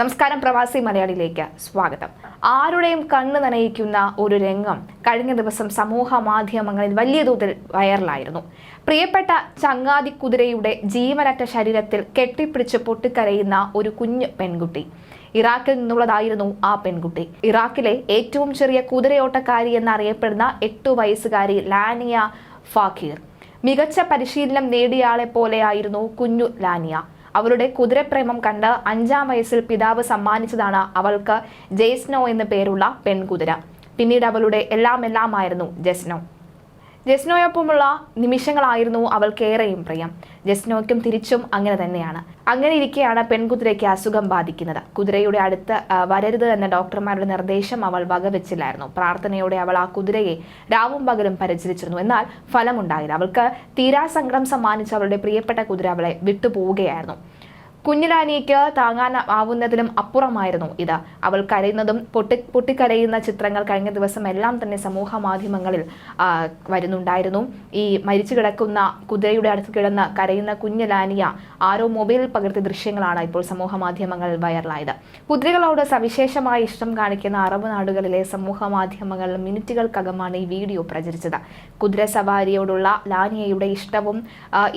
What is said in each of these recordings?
നമസ്കാരം പ്രവാസി മലയാളിയിലേക്ക് സ്വാഗതം. ആരുടെയും കണ്ണ് നനയിക്കുന്ന ഒരു രംഗം കഴിഞ്ഞ ദിവസം സമൂഹ മാധ്യമങ്ങളിൽ വലിയ തോതിൽ വൈറലായിരുന്നു. പ്രിയപ്പെട്ട ചങ്ങാതി കുതിരയുടെ ജീവനറ്റ ശരീരത്തിൽ കെട്ടിപ്പിടിച്ച് പൊട്ടിക്കരയുന്ന ഒരു കുഞ്ഞു പെൺകുട്ടി. ഇറാഖിൽ നിന്നുള്ളതായിരുന്നു ആ പെൺകുട്ടി. ഇറാഖിലെ ഏറ്റവും ചെറിയ കുതിരയോട്ടക്കാരി എന്നറിയപ്പെടുന്ന എട്ടു വയസ്സുകാരി ലാനിയ ഫാഖീർ. മികച്ച പരിശീലനം നേടിയയാളെ പോലെയായിരുന്നു കുഞ്ഞു ലാനിയ. അവളുടെ കുതിരപ്രേമം കണ്ട് അഞ്ചാം വയസ്സിൽ പിതാവ് സമ്മാനിച്ചതാണ് അവൾക്ക് ജെയ്സ്നോ എന്ന് പേരുള്ള പെൺകുതിര. പിന്നീട് അവളുടെ എല്ലാം എല്ലാമായിരുന്നു ജെസ്നോ ജെസ്നോയൊപ്പമുള്ള നിമിഷങ്ങളായിരുന്നു അവൾക്കേറെയും പ്രിയം. ജസ്നോയ്ക്കും തിരിച്ചും അങ്ങനെ തന്നെയാണ്. അങ്ങനെ ഇരിക്കെയാണ് പെൺകുതിരയ്ക്ക് അസുഖം ബാധിക്കുന്നത്. കുതിരയുടെ അടുത്ത് വരരുത് എന്ന ഡോക്ടർമാരുടെ നിർദ്ദേശം അവൾ വകവെച്ചില്ലായിരുന്നു. പ്രാർത്ഥനയോടെ അവൾ ആ കുതിരയെ രാവും പകലും പരിചരിച്ചിരുന്നു. എന്നാൽ ഫലമുണ്ടായില്ല. അവൾക്ക് തീരാസങ്കടം സമ്മാനിച്ച അവളുടെ പ്രിയപ്പെട്ട കുതിര അവളെ വിട്ടുപോവുകയായിരുന്നു. കുഞ്ഞിലാനിക്ക് താങ്ങാൻ ആവുന്നതിലും അപ്പുറമായിരുന്നു ഇത്. അവൾ കരയുന്നതും പൊട്ടി പൊട്ടിക്കരയുന്ന ചിത്രങ്ങൾ കഴിഞ്ഞ ദിവസം എല്ലാം തന്നെ സമൂഹ മാധ്യമങ്ങളിൽ വരുന്നുണ്ടായിരുന്നു. ഈ മരിച്ചു കിടക്കുന്ന കുതിരയുടെ അടുത്ത് കിടന്ന് കരയുന്ന കുഞ്ഞിലാനിയ ആരോ മൊബൈലിൽ പകർത്തിയ ദൃശ്യങ്ങളാണ് ഇപ്പോൾ സമൂഹ മാധ്യമങ്ങളിൽ വൈറലായത്. കുതിരകളോട് സവിശേഷമായ ഇഷ്ടം കാണിക്കുന്ന അറബ് നാടുകളിലെ സമൂഹ മാധ്യമങ്ങളിൽ മിനിറ്റുകൾക്കകമാണ് ഈ വീഡിയോ പ്രചരിച്ചത്. കുതിര സവാരിയോടുള്ള ലാനിയയുടെ ഇഷ്ടവും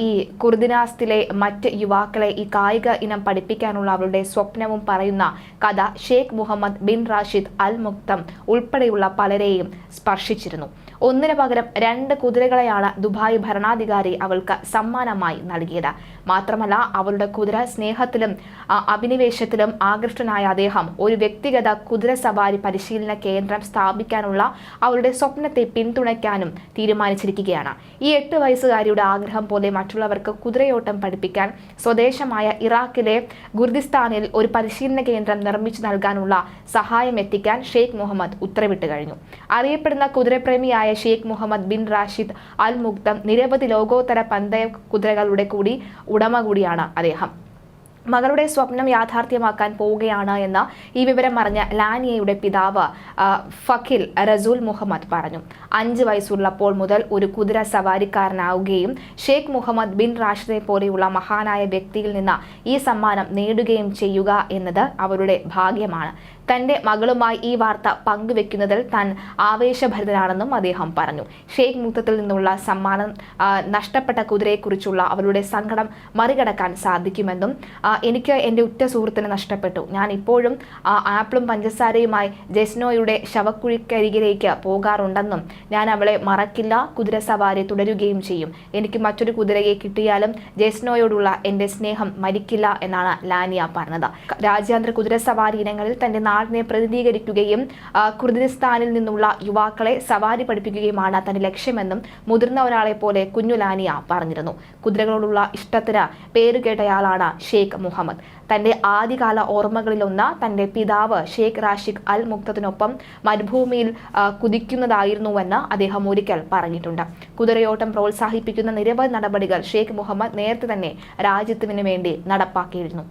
ഈ കുർദിനാസ്തിലെ മറ്റ് യുവാക്കളെ ഈ കായിക ഇനം പഠിപ്പിക്കാനുള്ള അവളുടെ സ്വപ്നവും പറയുന്ന കഥ Sheikh Mohammed bin Rashid Al Maktoum ഉൾപ്പെടെയുള്ള പലരെയും സ്പർശിച്ചിരുന്നു. ഒന്നിനു പകരം രണ്ട് കുതിരകളെയാണ് ദുബായ് ഭരണാധികാരി അവൾക്ക് സമ്മാനമായി നൽകിയത്. മാത്രമല്ല അവളുടെ കുതിര സ്നേഹത്തിലും അഭിനിവേശത്തിലും ആകൃഷ്ടനായ അദ്ദേഹം ഒരു വ്യക്തിഗത കുതിര സവാരി പരിശീലന കേന്ദ്രം സ്ഥാപിക്കാനുള്ള അവളുടെ സ്വപ്നത്തെ പിന്തുണയ്ക്കാനും തീരുമാനിച്ചിരിക്കുകയാണ്. ഈ എട്ട് വയസ്സുകാരിയുടെ ആഗ്രഹം പോലെ മറ്റുള്ളവർക്ക് കുതിരയോട്ടം പഠിപ്പിക്കാൻ സ്വദേശമായ ഇറാഖിലെ ഗുർദിസ്ഥാനിൽ ഒരു പരിശീലന കേന്ദ്രം നിർമ്മിച്ചു നൽകാനുള്ള സഹായം എത്തിക്കാൻ ഷെയ്ഖ് മുഹമ്മദ് ഉത്തരവിട്ട് കഴിഞ്ഞു. അറിയപ്പെടുന്ന കുതിരപ്രേമിയായ Sheikh Mohammed bin Rashid Al Maktoum നിരവധി ലോകോത്തര പന്തയ കുതിരകളുടെ കൂടി ഉടമ കൂടിയാണ് അദ്ദേഹം. മകളുടെ സ്വപ്നം യാഥാർത്ഥ്യമാക്കാൻ പോവുകയാണ് എന്ന ഈ വിവരം അറിഞ്ഞ ലാനിയയുടെ പിതാവ് ഫഖിൽ റസൂൽ മുഹമ്മദ് പറഞ്ഞു. അഞ്ച് വയസ്സുള്ളപ്പോൾ മുതൽ ഒരു കുതിര സവാരിക്കാരനാവുകയും ഷെയ്ഖ് മുഹമ്മദ് ബിൻ റാഷിദെ പോലെയുള്ള മഹാനായ വ്യക്തിയിൽ നിന്ന് ഈ സമ്മാനം നേടുകയും ചെയ്യുക എന്നത് അവരുടെ ഭാഗ്യമാണ്. തന്റെ മകളുമായി ഈ വാർത്ത പങ്കുവെക്കുന്നതിൽ താൻ ആവേശഭരിതനാണെന്നും അദ്ദേഹം പറഞ്ഞു. ഷെയ്ഖ് മുത്തത്തിൽ നിന്നുള്ള സമ്മാനം നഷ്ടപ്പെട്ട കുതിരയെക്കുറിച്ചുള്ള അവരുടെ സങ്കടം മറികടക്കാൻ സാധിക്കുമെന്നും എനിക്ക് എന്റെ ഉറ്റ സുഹൃത്തിനെ നഷ്ടപ്പെട്ടു. ഞാൻ ഇപ്പോഴും ആപ്പിളും പഞ്ചസാരയുമായി ജെസ്നോയുടെ ശവക്കുഴിക്കരികിലേക്ക് പോകാറുണ്ടെന്നും ഞാൻ അവളെ മറക്കില്ല കുതിര സവാരി തുടരുകയും ചെയ്യും. എനിക്ക് മറ്റൊരു കുതിരയെ കിട്ടിയാലും ജെസ്നോയോടുള്ള എന്റെ സ്നേഹം മരിക്കില്ല എന്നാണ് ലാനിയ പറഞ്ഞത്. രാജ്യാന്തര കുതിര സവാരി ഇനങ്ങളിൽ തന്റെ നാടിനെ പ്രതിനിധീകരിക്കുകയും കുർദിസ്ഥാനിൽ നിന്നുള്ള യുവാക്കളെ സവാരി പഠിപ്പിക്കുകയുമാണ് തന്റെ ലക്ഷ്യമെന്നും മുതിർന്ന ഒരാളെ പോലെ കുഞ്ഞു ലാനിയ പറഞ്ഞിരുന്നു. കുതിരകളോടുള്ള ഇഷ്ടത്തിന് പേരുകേട്ടയാളാണ് ഷെയ്ഖ് മുഹമ്മദ്. തന്റെ ആദ്യകാല ഓർമ്മകളിലൊന്ന് തന്റെ പിതാവ് ഷെയ്ഖ് റാഷിഖ് അൽ മുക്തത്തിനൊപ്പം മരുഭൂമിയിൽ കുതിക്കുന്നതായിരുന്നുവെന്ന് അദ്ദേഹം ഒരിക്കൽ പറഞ്ഞിട്ടുണ്ട്. കുതിരയോട്ടം പ്രോത്സാഹിപ്പിക്കുന്ന നിരവധി നടപടികൾ ഷെയ്ഖ് മുഹമ്മദ് നേരത്തെ തന്നെ രാജ്യത്തിന് വേണ്ടി നടപ്പാക്കിയിരുന്നു.